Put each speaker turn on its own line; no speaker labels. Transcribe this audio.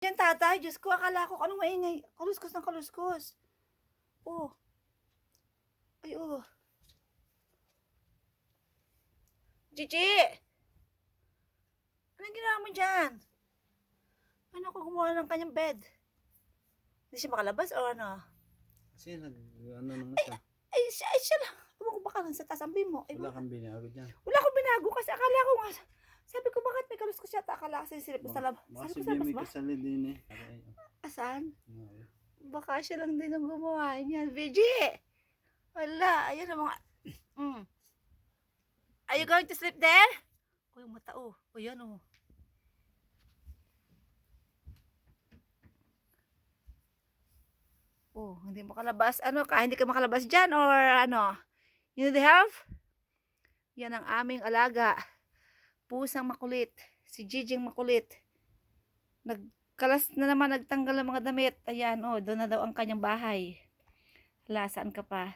Yan tatay, Diyos ko, akala ko anong maingay. Kaluskos ng kaluskos. Oh. Ay, oh. Gigi! Anong ginawa mo dyan? Ano ko gumawa ng kanyang bed? Hindi siya makalabas o ano?
Kasi nag, ano naman siya.
Ay, siya, ay, siya lang. Ko baka lang sa tasambi mo. Ay,
Wala kang binago dyan.
Wala akong binago kasi akala ko nga, sabi ko bakit may kaluskos siya? Akala kasi silip ko sa labas.
Baka
Sabi ko
si Bimay kasali din eh.
Asan? Baka siya lang din ang gumawa niyan. VG! Wala. Ayan ang mga... Mm. Are you going to sleep there? O, yung mata, oh. O, yan, oh. Oh, hindi makalabas. Ano ka? Hindi ka makalabas dyan or ano? You need help? Yan ang aming alaga. Pusang makulit. Si Jijing makulit. Nagkalas na naman nagtanggal ng mga damit. Ayan, oh, doon na daw ang kanyang bahay. Hala, saan ka pa?